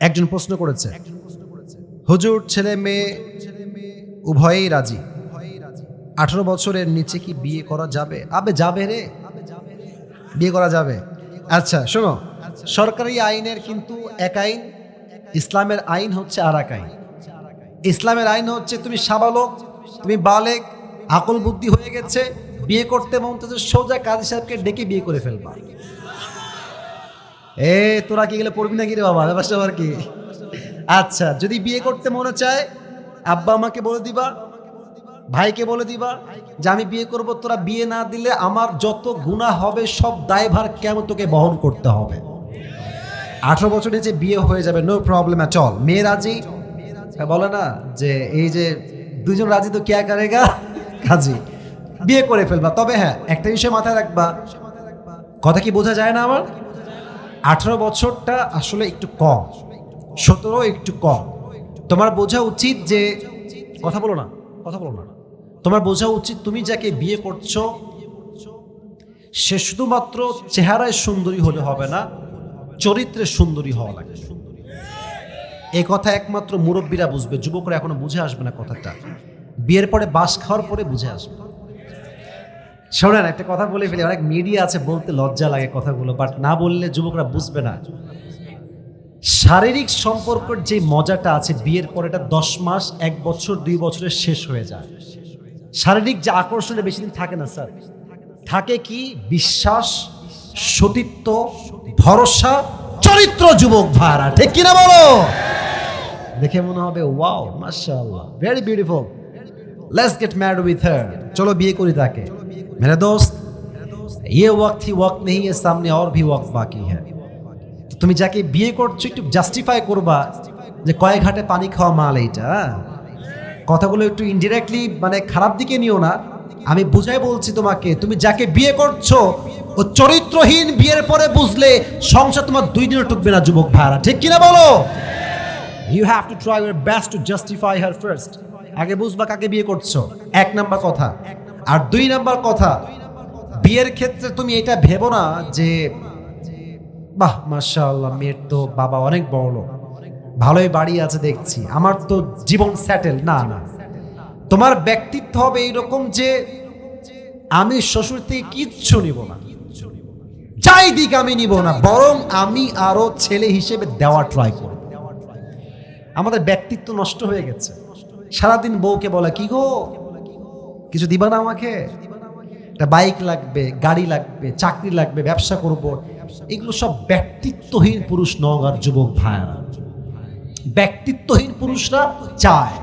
একজন প্রশ্ন করেছে। হুজুর ছেলে মেয়ে উভয়েই রাজি। আঠারো বছরের নিচে কি বিয়ে করা যাবে? আবে যাবে রে। বিয়ে করা যাবে। আচ্ছা শোনো। সরকারি আইনের কিন্তু এক আইন ইসলামের আইন হচ্ছে আর এক আইন। ইসলামের আইন হচ্ছে তুমি সাবালক তুমি বালেক আকল বুদ্ধি হয়ে গেছে বিয়ে করতে মন সোজা কাজী সাহেবকে ডেকে বিয়ে করে ফেলবা। এ তোরা কি গেলে পড়বি নাকি রে বাবা? ব্যাপারটা আবার কি? আচ্ছা যদি বিয়ে করতে মনে চায় আব্বা আমাকে বলে দিবা ভাইকে বলে দিবা যে আমি বিয়ে করব তোরা বিয়ে না দিলে আমার যত গুণা হবে সব দায়ভার কেমন তোকে বহন করতে হবে? আঠারো বছর নিচে বিয়ে হয়ে যাবে নো প্রবলেম অ্যাট অল মেয়ে রাজি? হ্যাঁ, বলে না যে এই যে দুজন রাজি তো কে করেগা কাজী বিয়ে করে ফেলবা। তবে হ্যাঁ একটা বিষয় মাথায় রাখবা। কথা কি বোঝা যায় না আমার? আঠারো বছরটা আসলে একটু কম, সতেরো একটু কম। তোমার বোঝা উচিত যে, কথা বলো না, কথা বলো না। তোমার বোঝা উচিত তুমি যাকে বিয়ে করছ, সে শুধুমাত্র চেহারায় সুন্দরী হলে হবে না, চরিত্রে সুন্দরী হওয়া লাগে এই কথা একমাত্র মুরব্বীরা বুঝবে, যুবকরা এখনও বুঝে আসবে না কথাটা। বিয়ের পরে বাস খাওয়ার পরে বুঝে আসবে। শোনেন, একটা কথা বলে ফেলি, অনেক মিডিয়া আছে বলতে লজ্জা লাগে কথাগুলো বাট না বললে যুবকরা বুঝবে না। শারীরিক সম্পর্কের যে মজাটা আছে, বিয়ের পর এটা দশ মাস, এক বছর, দুই বছরের শেষ হয়ে যায়। শারীরিক যে আকর্ষণে বেশি দিন থাকে না স্যার থাকে কি? বিশ্বাস, সতীত্ব, ভরসা, চরিত্র যুবক ভাড়া ঠিক কিনা বলো? দেখে মনে হবে ওয়াও মাশাআল্লাহ very beautiful let's get married with her চলো বিয়ে করি তাকে। मेरे दोस्त ये वक्त ही वक्त नहीं है सामने और भी वक्त बाकी है তো তুমি যাকে বিয়ে করছো একটু জাস্টিফাই করবা যে কয় ঘাটে পানি খাওয়া মাল এইটা হ্যাঁ? কথাগুলো একটু ইনডিরেক্টলি মানে খারাপ দিকে নিও না আমি বুঝাই বলছি তোমাকে তুমি যাকে বিয়ে করছো ও চরিত্রহীন বিয়ের পরে বুঝলে সংসার তোমার দুই দিনও টুকবে না যুবক ভাড়া ঠিক কিনা বলো you have to try your best to justify her first আগে বুঝবা কাকে বিয়ে করছো এক নাম্বার কথা আর দুই নাম্বার কথা, বিয়ের ক্ষেত্রে তুমি এটা ভেবো না যে, বাহ, মাশাআল্লাহ, মেয়ের তো বাবা অনেক বড় লোক। ভালোই বাড়ি আছে দেখছি। আমার তো জীবন স্যাটেল না না। তোমার ব্যক্তিত্ব হবে এইরকম যে, আমি শ্বশুর থেকে কিচ্ছু নিব না। যাই দিক আমি নিব না, বরং আমি আরও ছেলে হিসেবে দেওয়া ট্রাই করব। আমাদের ব্যক্তিত্ব নষ্ট হয়ে গেছে। সারাদিন বউকে বলে, কি গো কিছু দিবা না আমাকে? বাইক লাগবে, গাড়ি লাগবে, চাকরি লাগবে, ব্যবসা করব। এগুলো সব ব্যক্তিত্বহীন পুরুষ নগার যুবক, ভাইয়ারা। ব্যক্তিত্বহীন পুরুষরা চায়।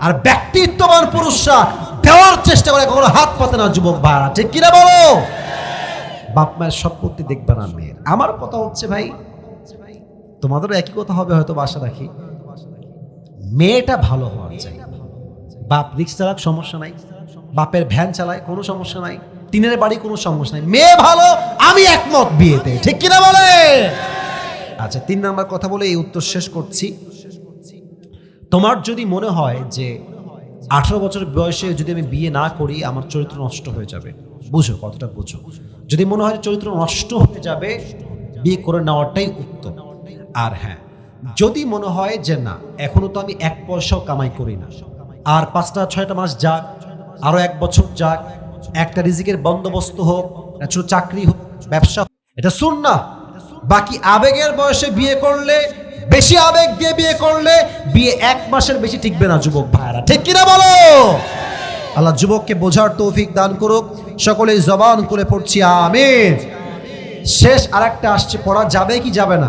আর ব্যক্তিত্ববান পুরুষরা দেওয়ার চেষ্টা করে কখনো হাত পাতে না যুবক ভাইয়ারা। ঠিক কিনা বলো? বাপ মায়ের সম্পত্তি দেখবে না মেয়ের। আমার কথা হচ্ছে ভাই, তোমাদেরও একই কথা হবে হয়তো বাসা রাখি। মেয়েটা ভালো হওয়া চাই। বাপ রিক্স চালাক সমস্যা নাই। বাপের ভ্যান চালায়, কোনো সমস্যা নাই। টিনের বাড়ি কোনো সমস্যা নাই। মেয়ে ভালো, আমি একমত বিয়েতে। ঠিক কিনা বলে? আচ্ছা তিন নাম্বার কথা বলে এই উত্তর শেষ করছি। তোমার যদি মনে হয় যে আঠারো বছর বয়সে যদি আমি বিয়ে না করি, আমার চরিত্র নষ্ট হয়ে যাবে। বুঝো কতটা বুঝো। যদি মনে হয় চরিত্র নষ্ট হয়ে যাবে, বিয়ে করে নেওয়াটাই উত্তম। আর হ্যাঁ যদি মনে হয় যে না, এখনও তো আমি এক পয়সাও কামাই করি না। আর পাঁচটা, ছয়টা মাস যাক আরও এক বছর যাক, একটা রিজিকের বন্দোবস্ত হোক ছোট চাকরি হোক, ব্যবসা এটা শুন না বাকি আবেগের বয়সে বিয়ে করলে, বেশি আবেগ দিয়ে বিয়ে করলে, বিয়ে এক মাসের বেশি টিকবে না যুবক ভাইরা ঠিক কিনা বলো? আল্লাহ যুবককে বোঝার তৌফিক দান করুক। সকলেই জবান করে পড়ছি, আমিন। শেষ আর একটা আসছে, পড়া যাবে কি যাবে না?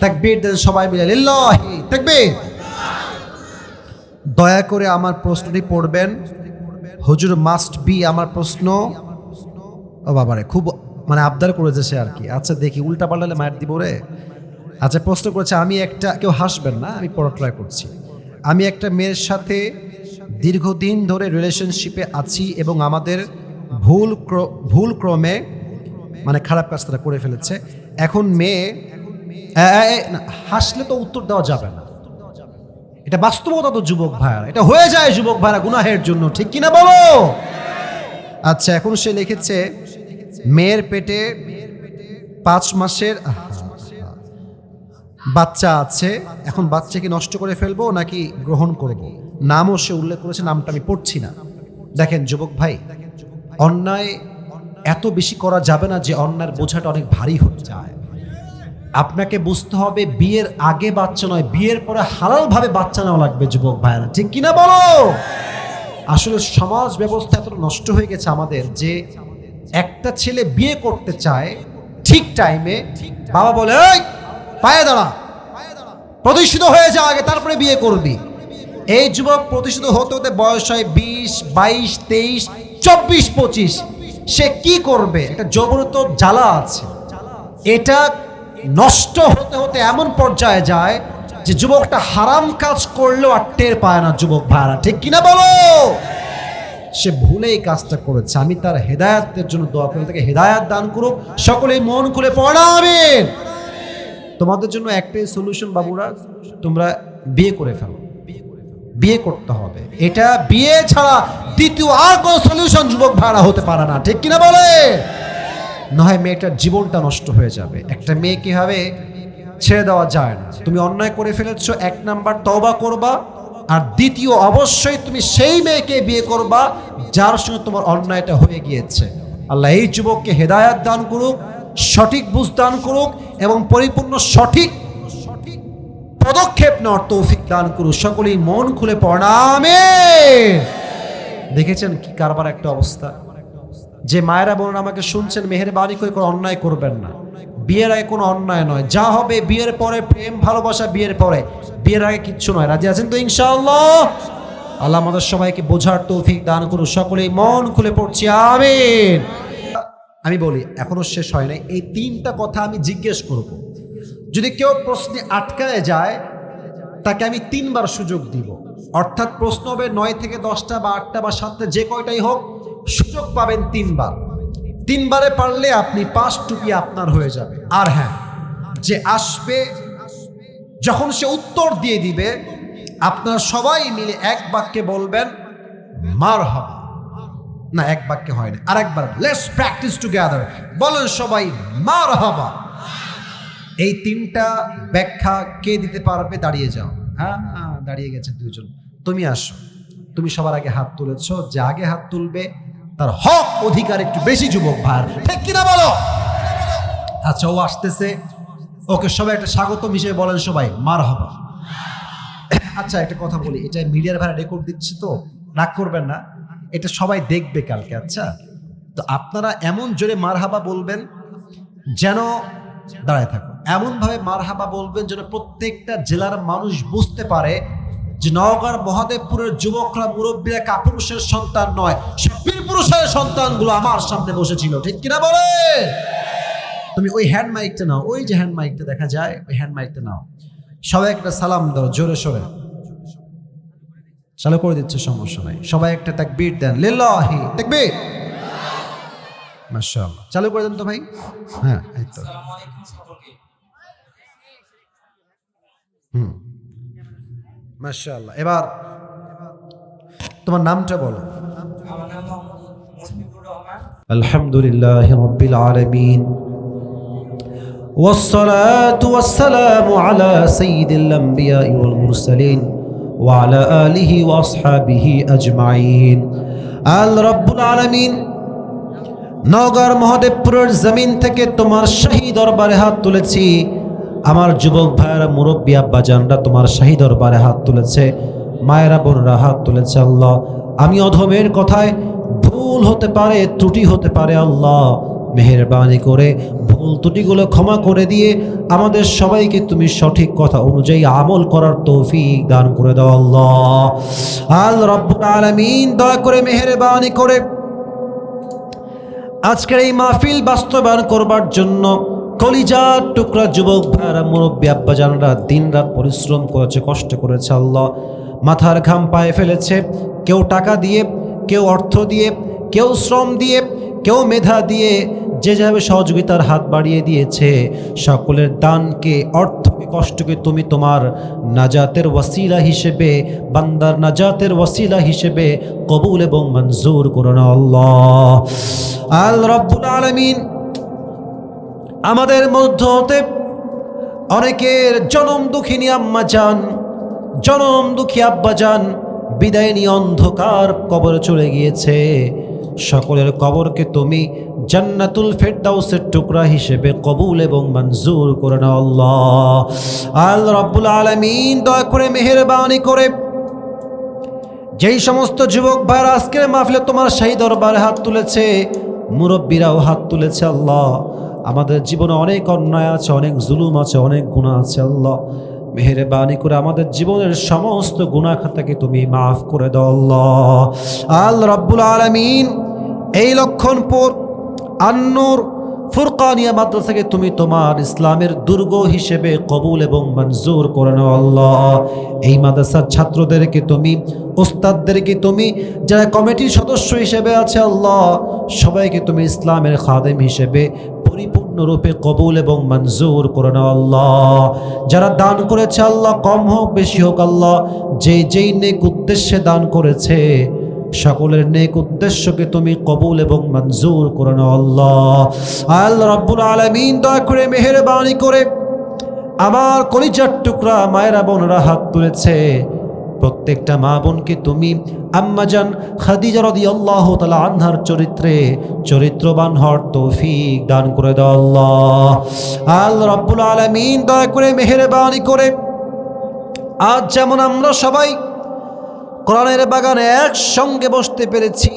তাকবীর দেন সবাই মিলে, লিল্লাহি, তাকবীর। দয়া করে আমার প্রশ্নটি পড়বেন। হুজুর মাস্ট বি আমার প্রশ্ন। ও বাবারে, খুব মানে আবদার করেছে সে আর কি। আচ্ছা দেখি, উল্টা পাল্টালে মায়ের দিব রে আচ্ছা প্রশ্ন করেছে, আমি একটা, কেউ হাসবেন না? আমি পড়া ট্রাই করছি। আমি একটা মেয়ের সাথে দীর্ঘদিন ধরে রিলেশনশিপে আছি এবং আমাদের ভুল ভুল ক্রমে মানে খারাপ কাজ তারা করে ফেলেছে। এখন মেয়ে হাসলে তো উত্তর দেওয়া যাবে না। এটা বাস্তবতা তো যুবক ভাইয়ারা। এটা হয়ে যায় যুবক ভাইরা গুনাহের জন্য। ঠিক কিনা বলো? আচ্ছা এখন সে লিখেছে, মেয়ের পেটে পাঁচ মাসের বাচ্চা আছে, এখন বাচ্চাকে নষ্ট করে ফেলব নাকি গ্রহণ করব? নামও সে উল্লেখ করেছে, নামটা আমি পড়ছি না। দেখেন যুবক ভাই, অন্যায় এত বেশি করা যাবে না যে অন্যায়ের বোঝাটা অনেক ভারী হয়ে যায়। আপনাকে বুঝতে হবে, বিয়ের আগে বাচ্চা নয়, বিয়ের পরে হালালভাবে বাচ্চা নেওয়া লাগবে, যুবক ভাইরা ঠিক কিনা বলো? আসলে সমাজ ব্যবস্থা এত নষ্ট হয়ে গেছে আমাদের যে একটা ছেলে বিয়ে করতে চায় ঠিক টাইমে বাবা বলে পায়ে দাঁড়া। প্রতিষ্ঠিত হয়ে যা আগে, তারপরে বিয়ে করবি। এই যুবক প্রতিষ্ঠিত হতে হতে বয়স হয় বিশ, বাইশ, তেইশ, চব্বিশ, পঁচিশ। সে কি করবে? এটা জবরত জ্বালা আছে। এটা নষ্ট হতে হতে এমন পর্যায়ে যায় যে যুবকটা হারাম কাজ করলেও আর টের পায় না যুবক ভাড়া ঠিক কিনা বলো? সে ভুলে এই কাজটা করেছে। আমি তার হেদায়াতের জন্য দোয়া করি, তাকে হেদায়াত দান করুক। সকলেই মন খুলে পড়াবেন তোমাদের জন্য একটাই সলিউশন বাবুরা, তোমরা বিয়ে করে ফেলো। বিয়ে করতে হবে। এটা বিয়ে ছাড়া দ্বিতীয় আর কোনো সলিউশন যুবক ভাড়া হতে পারে না। ঠিক কিনা বলে? নয় মেয়েটার জীবনটা নষ্ট হয়ে যাবে। একটা মেয়ে কি হবে ছেড়ে দেওয়া যায় না? তুমি অন্যায় করে ফেলেছো, এক নাম্বার তবা করবা, আর দ্বিতীয় অবশ্যই তুমি সেই মেয়েকে বিয়ে করবা, যার সঙ্গে তোমার অন্যায়টা হয়ে গিয়েছে। আল্লাহ এই যুবককে হেদায়াত দান করুক, সঠিক বুঝ দান করুক, এবং পরিপূর্ণ সঠিক পদক্ষেপ নেওয়ার তৌফিক দান করুক। সকলেই মন খুলে পড়ামে দেখেছেন কি কারবার একটা অবস্থা? যে মায়েরা বোন আমাকে শুনছেন, মেহেরবানি করে কোনো অন্যায় করবেন না। বিয়ের আগে কোনো অন্যায় নয়। যা হবে বিয়ের পরে, প্রেম, ভালোবাসা বিয়ের পরে। বিয়ের আগে কিচ্ছু নয়। রাজি আছেন তো ইনশাআল্লাহ? আল্লাহ আমাদের সবাইকে বোঝার তৌফিক দান করুন সকলেই মন খুলে পড়ছি। আমিন। আমি বলি, এখনও শেষ হয় নাই। এই তিনটা কথা আমি জিজ্ঞেস করব। যদি কেউ প্রশ্নে আটকায় যায়, তাকে আমি তিনবার সুযোগ দিব। অর্থাৎ প্রশ্ন হবে নয় থেকে দশটা বা আটটা বা সাতটা, যে কয়টাই হোক সুযোগ পাবেন তিনবার। তিনবারে পারলে আপনি পাঁচ টুপি আপনার হয়ে যাবে। আর হ্যাঁ যে আসবে যখন সে উত্তর দিয়ে দিবে আপনার সবাই মিলে এক বাক্যে বলবেন মার হবে। না এক বাক্যে হয় না। আর একবার লেটস প্র্যাকটিস টুগেদার বলেন সবাই মার হবা। এই তিনটা ব্যাখ্যা কে দিতে পারবে দাঁড়িয়ে যাও। হ্যাঁ হ্যাঁ, দাঁড়িয়ে গেছে দুজন তুমি আসো। তুমি সবার আগে হাত তুলেছ। যে আগে হাত তুলবে তার হক অধিকার একটু বেশি, যুবক ভার। ঠিক কিনা বলো? আচ্ছা ও আসতেছে। ওকে সবাই একটা স্বাগতম হিসেবে বলেন সবাই। মার হবা আচ্ছা একটা কথা বলি। এটা মিডিয়ার ভাড়া রেকর্ড দিচ্ছি তো? রাগ করবেন না। এটা সবাই দেখবে কালকে আচ্ছা? তো আপনারা এমন জোরে মারহাবা বলবেন যেন, দাঁড়ায় থাকুন এমনভাবে মারহাবা বলবেন যেন প্রত্যেকটা জেলার মানুষ বুঝতে পারে যে নওগাঁর মহাদেবপুরের যুবকরা মুরব্বীরা কাপুরুষের সন্তান নয়। সে পুরুষের সন্তানগুলো আমার সামনে বসেছিল, ঠিক কিনা বলে? তুমি ওই হ্যান্ড মাইকটা নাও, ওই যে হ্যান্ড মাইকটা দেখা যায়, ওই হ্যান্ড মাইকটা নাও। সবাই একটা সালাম দাও, জোরে সোরে। চালু করে দিচ্ছে, সমস্যা নাই। সবাই একটা তাকবীর দেন, লিল্লাহি, তাকবীর। মাশাআল্লাহ। চালু করে দেন তো ভাই। হ্যাঁ এই তো। হুম। মাশাআল্লাহ। এবার তোমার নামটা বলো। আমার নাম রহমান আলহামদুলিল্লাহ রব্বিল আলামিন والصلاة والسلام على سيد الأنبياء والمرسلين وعلى آله وأصحابه أجمعين আল রব্বুল আলামিন নগর মহাদেবপুরের জমিন থেকে তোমার শাহী দরবারে হাত তুলেছি আমার যুবক ভাইয়েরা মুরব্বী আব্বা জানরা তোমার শাহী দরবারে হাত তুলেছে মায়েরা বোনরা হাত তুলেছে আল্লাহ আমি অধমের কথায় ভুল হতে পারে, ত্রুটি হতে পারে, আল্লাহ মেহেরবানি করে ভুল ত্রুটিগুলো ক্ষমা করে দিয়ে আমাদের সবাইকে তুমি সঠিক কথা অনুযায়ী আমল করার তৌফিক দান করে দাও, আল্লাহ। আল রব্বুল আলামিন, দয়া করে মেহেরবানি করে আজকের এই মাহফিল বাস্তবায়ন করবার জন্য কলিজার টুকরা যুবক ভাইরা মুরব্বী আব্বাজানরা দিন রাত পরিশ্রম করেছে, কষ্ট করেছে, আল্লাহ মাথার ঘাম পায়ে ফেলেছে। কেউ টাকা দিয়ে, কেউ অর্থ দিয়ে কেউ শ্রম দিয়ে, কেউ মেধা দিয়ে যে যেভাবে সহযোগিতার হাত বাড়িয়ে দিয়েছে, সকলের দানকে, অর্থকে, কষ্টকে তুমি তোমার নাজাতের ওয়াসিলা হিসেবে, বান্দার নাজাতের ওয়াসিলা হিসেবে কবুল এবং মঞ্জুর করো না আল্লাহ। আল রব্বুল আলমিন আমাদের মধ্য হতে অনেকের জনম দুঃখিনী আম্মা যান, জনম দুঃখী আব্বা যান, বিদায় নিয়ে অন্ধকার কবরে চলে গিয়েছে। সকলের কবরকে তুমি জান্নাতুল ফেরদাউসের টুকরা হিসেবে কবুল এবং মঞ্জুর করে নাও আল্লাহ। আল রব্বুল আলামিন, দয়া করে মেহেরবানি করে যেই সমস্ত যুবক ভাইয়ের আজকের মাহফিলে তোমার শাহী দরবারে হাত তুলেছে, মুরব্বীরাও হাত তুলেছে আল্লাহ। আমাদের জীবনে অনেক অন্যায় আছে, অনেক জুলুম আছে, অনেক গুণা আছে আল্লাহ। মেহেরবানি করে আমাদের জীবনের সমস্ত গুণা খাতাকে তুমি মাফ করে দাও আল্লাহ। আল রব্বুল আলমিন, এই লক্ষণপুর, আন্নুর ফুরকানিয়া মাদ্রাসাকে তুমি তোমার ইসলামের দুর্গ হিসেবে কবুল এবং মঞ্জুর করে নাও আল্লাহ। এই মাদ্রাসার ছাত্রদেরকে তুমি, ওস্তাদদেরকে তুমি, যারা কমিটির সদস্য হিসেবে আছে আল্লাহ, সবাইকে তুমি ইসলামের খাদেম হিসেবে পরিপূর্ণরূপে কবুল এবং মঞ্জুর করে আল্লাহ। যারা দান করেছে আল্লাহ, কম হোক, বেশি হোক আল্লাহ যে যেই নেক উদ্দেশ্যে দান করেছে, সকলের নেক উদ্দেশ্যকে তুমি কবুল এবং মঞ্জুর করে নাও আল্লাহ। আল্লাহ রাব্বুল আলামিন, দয়া করে মেহেরবানি করে আমার কলিজার টুকরা মায়েরা বোনরা হাত তুলেছে। প্রত্যেকটা মা বোনকে তুমি আম্মাজান খাদিজা আল্লাহ তালা আন্ধার চরিত্রে চরিত্রবান হর তৌফিক দান করে দাও আল্লাহ। আল্লাহ রব্বুল আলমিন, দয়া করে মেহেরবানি করে। আজ যেমন আমরা সবাই কোরআনের বাগানে একসঙ্গে বসতে পেরেছি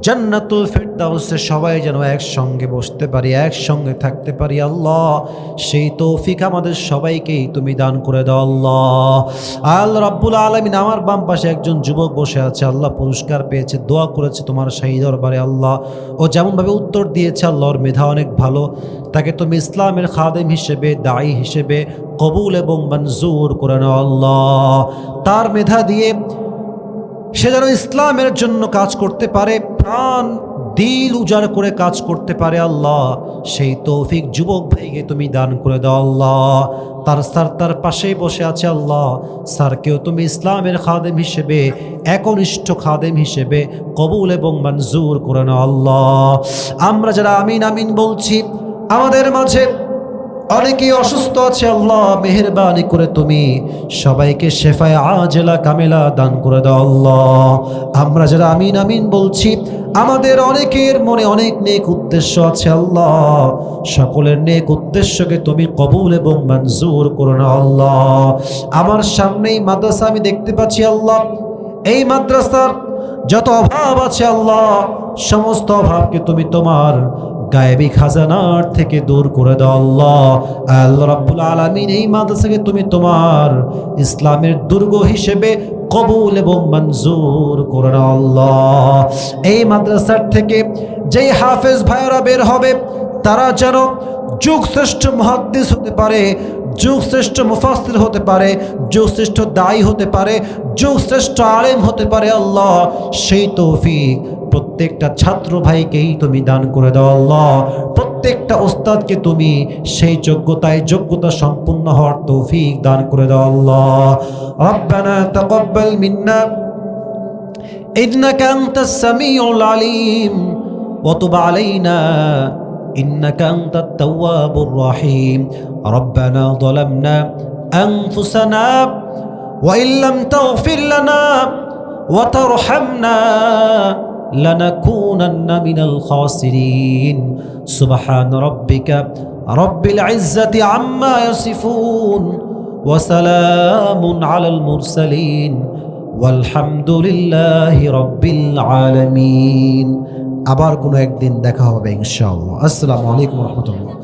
জান্নাতুল ফেরদাউসে সবাই যেন একসঙ্গে বসতে পারি, একসঙ্গে থাকতে পারি। আল্লাহ, সেই তৌফিক আমাদের সবাইকেই তুমি দান করে দাও, আল্লাহ। আল্লাহ রাব্বুল আলমিন আমার বাম পাশে একজন যুবক বসে আছে, আল্লাহ পুরস্কার পেয়েছে, দোয়া করেছে তোমার সেই দরবারে, আল্লাহ। ও যেমনভাবে উত্তর দিয়েছে, আল্লাহর মেধা অনেক ভালো। তাকে তুমি ইসলামের খাদেম হিসেবে, দায়ী হিসেবে কবুল এবং মঞ্জুর করে নাও, আল্লাহ। তার মেধা দিয়ে সে যেন ইসলামের জন্য কাজ করতে পারে, প্রাণ দিল উজাড় করে কাজ করতে পারে আল্লাহ। সেই তৌফিক যুবক ভাইকে তুমি দান করে দাও আল্লাহ। তার স্যার তার পাশেই বসে আছে আল্লাহ। স্যারকেও তুমি ইসলামের খাদেম হিসেবে, একনিষ্ঠ খাদেম হিসেবে কবুল এবং মঞ্জুর করে নাও আল্লাহ। আমরা যারা আমিন আমিন বলছি, আমাদের মাঝে অনেকেই অসুস্থ আছে, আল্লাহ মেহেরবানি করে তুমি সবাইকে শেফায় আজেলা কামেলা দান করে দাও, আল্লাহ। আমরা যারা আমিন আমিন বলছি, আমাদের অনেকের মনে অনেক নেক উদ্দেশ্য আছে, আল্লাহ। সকলের নেক উদ্দেশ্যকে তুমি কবুল এবং মঞ্জুর করো না, আল্লাহ। আমার সামনেই মাদ্রাসা আমি দেখতে পাচ্ছি, আল্লাহ। এই মাদ্রাসার যত অভাব আছে, আল্লাহ, সমস্ত অভাবকে তুমি তোমার গায়েবী খাজানার থেকে দূর করে দাও আল্লাহ। আল্লাহ রাব্বুল আলামিন এই মাদ্রাসাকে তুমি তোমার ইসলামের দুর্গ হিসেবে কবুল এবং মঞ্জুর করে নাও আল্লাহ। এই মাদ্রাসার থেকে যেই হাফেজ ভাইয়েরা বের হবে, তারা যেন যুগ শ্রেষ্ঠ মহাদ্দিস হতে পারে যুগ শ্রেষ্ঠ মুফাসির হতে পারে যুগ শ্রেষ্ঠ দায়ী হতে পারে যুগ শ্রেষ্ঠ আলেম হতে পারে আল্লাহ। সেই তৌফিক প্রত্যেকটা ছাত্র ভাইকেই তুমি দান করে দাও আল্লাহ প্রত্যেকটা ওস্তাদকে তুমি সেই যোগ্যতায় যোগ্যতা সম্পূর্ণ হওয়ার তৌফিক দান করে দাও আল্লাহ রব্বানা তাকাব্বাল মিন্না إنك أنت السميع العليم وتب علينا إنك أنت التواب الرحيم ربنا ظلمنا أنفسنا وإن لم تغفر لنا وترحمنا লানাকুনান্না মিনাল খাসিরিন। সুবহান রাব্বিকা রব্বিল ইজ্জাতি আম্মা ইয়াসিফুন ওয়া সালামুন আলাল মুরসালিন। আলহামদুলিল্লাহি রব্বিল আলামিন। আবার কোনো একদিন দেখা হবে ইনশাআল্লাহ। আসসালামু আলাইকুম রহমতুল্লাহ।